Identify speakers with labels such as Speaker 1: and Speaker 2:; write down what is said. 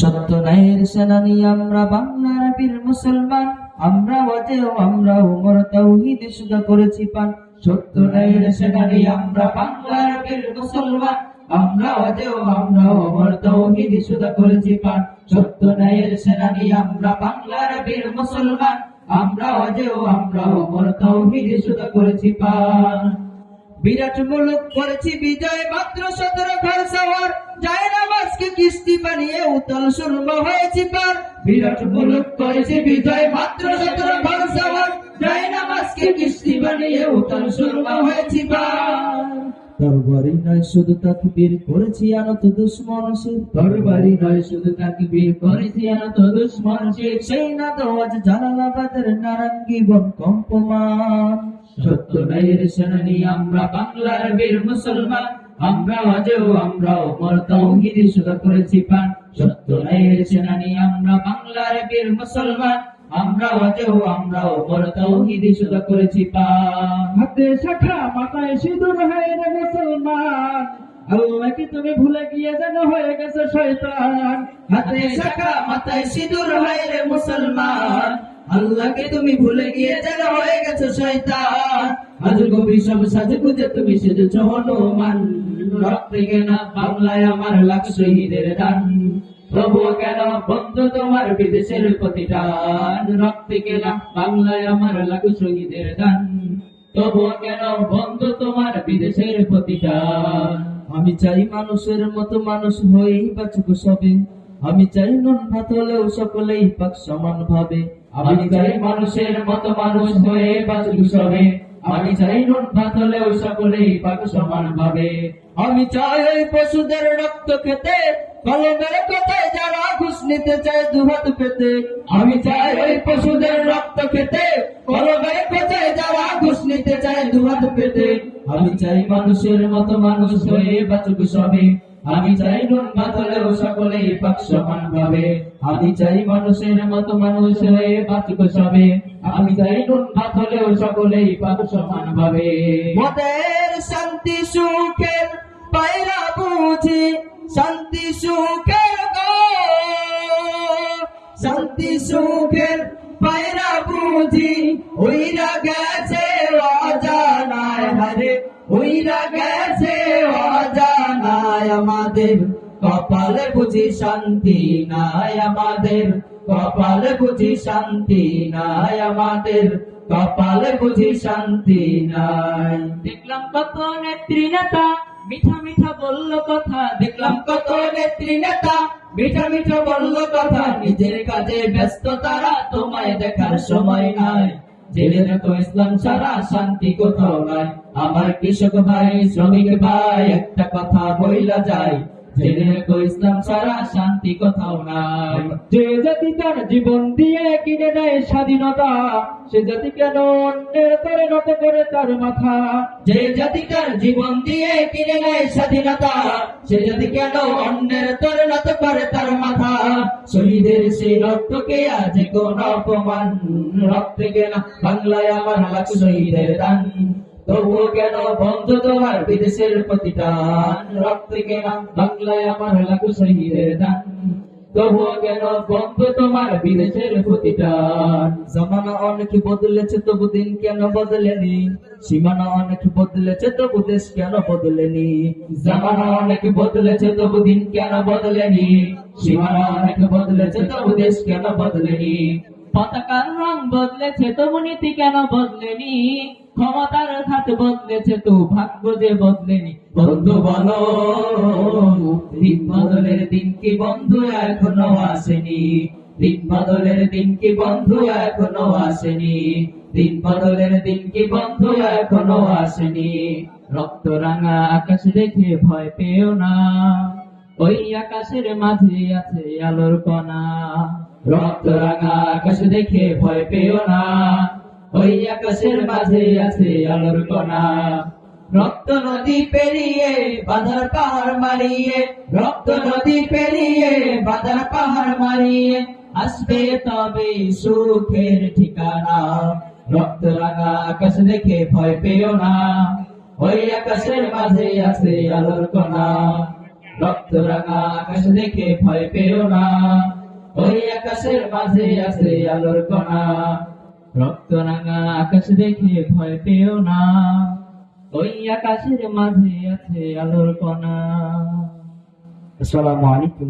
Speaker 1: সত্য ন্যায়ের সেনানি আমরা বাংলার বীর মুসলমান আমরা অজেয় আমরা উমর তৌহিদ সুদা করেছি পান। সত্য ন্যায়ের সেনানি আমরা বাংলার বীর মুসলমান আমরা অজেয় আমরা উমর তৌহিদ সুদা করেছি পান। সত্য ন্যায়ের সেনানি আমরা বাংলার বীর মুসলমান আমরা অজেয় আমরা উমর তৌহিদ সুদা করেছি পান। বিরাট মুলুক করেছি বিজয় মাত্র সতেরো ঘর যায় মাসকে কিস্তি বানিয়ে উতল সুরম হয়েছি পার। বিরাট মুলুক করেছি বিজয় মাত্র সতেরো ঘর যায় মাসকে কিস্তি বানিয়ে উতল সুরম হয়েছি পার। তরবারি নয় শুধু তাকবীর করেছি আনত দুশ্মন সে তরবারি নয় শুধু তাকবীর করেছি আনত দুশ্মন সে সেই না তো আজ জালালাবাদের নারাঙ্গি বন কম্পমান। সত্য সেনানি আমরা বাংলার বীর মুসলমান আমরা আজও আমরা তৌহিদি সুদা করেছি পান সত্য সেনানি আমরা বাংলার বীর মুসলমান আমরা আজও আমরা তৌহিদি সুদা করেছি পান
Speaker 2: হাতে শাখা মাথায় সিঁদুর হয়ে রে মুসলমান। আল্লাহকে তুমি ভুলে গিয়ে যেন হয়ে গেছে শয়তান।
Speaker 1: হাতে শাখা মাথায় সিঁদুর হয় রে মুসলমান। আল্লাহকে তুমি ভুলে গিয়ে যেন হয়ে গেছো, শয়তান। কবি সব সাজে খুঁজে তুমি সেজেছ হনুমান। বাংলায় আমার লাখ শহীদের দান। কেন বন্ধু তোমার বিদেশের কেনা বাংলায় আমার লাখ শহীদের দান। তবু কেন বন্ধু তোমার বিদেশের প্রতিদান আমি চাই মানুষের মতো মানুষ হয়েই বাঁচুক সবে। আমি চাই নুন ভাত হলেও সকলেই পাক সমান ভাবে। আমি চাই মানুষের মতো মানুষ হয়ে বাঁচুক সবে। আমি চাই নুন ভাত হলেও সকলেই পাক সমান ভাবে। আমি চাই ওই পশুদের রক্ত খেতে, কলমের কথায় যারা ঘুষ নিতে চায় দুহাত পেতে। আমি চাই ওই পশুদের রক্ত খেতে, কলমের কথায় যারা ঘুষ নিতে চায় দুহাত পেতে। আমি চাই মানুষের মতো মানুষ হয়ে বাঁচুক সবে। আমি চাই নুন মাতলেও সকলেই পাক সমান ভাবে। আমি চাই মানুষের মতো মানুষ হয়ে সবে। আমি চাই নুন মাতলেও সকলেই পাক সমান ভাবে। মদের শান্তি সুখের পায়রা বুঝি। শান্তি সুখের শান্তি সুখের পায়রা বুঝি। ওইরা গেছে অজানায় হারে। ওইরা গেছে আমাদের, কপালে বুঝি শান্তি নাই আমাদের, কপালে বুঝি শান্তি নাই আমাদের, কপালে বুঝি শান্তি নাই।
Speaker 2: দেখলাম কত নেত্রী নেতা, মিঠা মিঠা বলল কথা।
Speaker 1: দেখলাম কত নেত্রী নেতা, মিঠা মিঠা বলল কথা। নিজের কাজে ব্যস্ত তারা, তোমায় দেখার সময় নাই। রেখো ইসলাম ছাড়া শান্তি কোথাও নাই আমার কৃষক ভাই শ্রমিক ভাই একটা কথা বইলা যায় জেনে রেখো ইসলাম ছাড়া শান্তি কোথাও নাই।
Speaker 2: যে জাতি তার জীবন দিয়ে কিনে নেয় স্বাধীনতা সে জাতি কেন অন্যের তরে নত করে তার মাথা?
Speaker 1: যে জাতি তার জীবন দিয়ে কিনে নেয় স্বাধীনতা সে জাতি কেন অন্যের তরে নত করে তার মাথা? শহীদের সেই রক্তকে আজ কোন অপমান? রক্ত কেন বাংলায় আমার লাখ শহীদের দান। তবুও কেন বন্ধ তোমার বিদেশের প্রতিদান? রক্ত কেন বাংলায় আমার লাখ শহীদের দান। সীমানা অনেক বদলেছে, তবু দেশ কেন বদলেনি? জামানা অনেক বদলেছে, তবু দিন কেন বদলেনি? সীমানা অনেক বদলেছে, তবু দেশ কেন বদলেনি?
Speaker 2: পতাকার রং বদলেছে তবু নীতি কেন বদলেনি? ক্ষমতার হাত বদলেছে তো ভাগ্য যে বদলেনি।
Speaker 1: বন্ধু বলো, দিন বদলের দিন কি বন্ধু এখনও আসেনি? দিন বদলের দিন কি বন্ধু এখনও আসেনি? দিন বদলের দিন কি বন্ধু এখনও আসেনি?
Speaker 2: রক্ত রাঙা আকাশ দেখে ভয় পেও না। ওই আকাশের মাঝে আছে আলোর কণা।
Speaker 1: রক্ত রাঙা আকাশ দেখে ভয় পেও না। ওই আকাশের মাঝে আছে আলোর কণা। রক্ত নদী পেরিয়ে বাধার পাহাড় মারিয়ে, রক্ত নদী পেরিয়ে বাধার পাহাড় মারিয়ে, আসবে তবে সুখের ঠিকানা। রক্ত রাঙা আকাশ দেখে ভয় পেও না। ওই আকাশের মাঝে আছে আলোর কণা। রক্ত রাঙা আকাশ দেখে ভয় পেও না। ওই আকাশের মাঝে আছে আলোর কণা।
Speaker 2: রক্ত রাঙা আকাশ দেখে ভয় পেও না। ওই আকাশের মাঝে আছে আলোর কণা।
Speaker 1: আসসালামু আলাইকুম।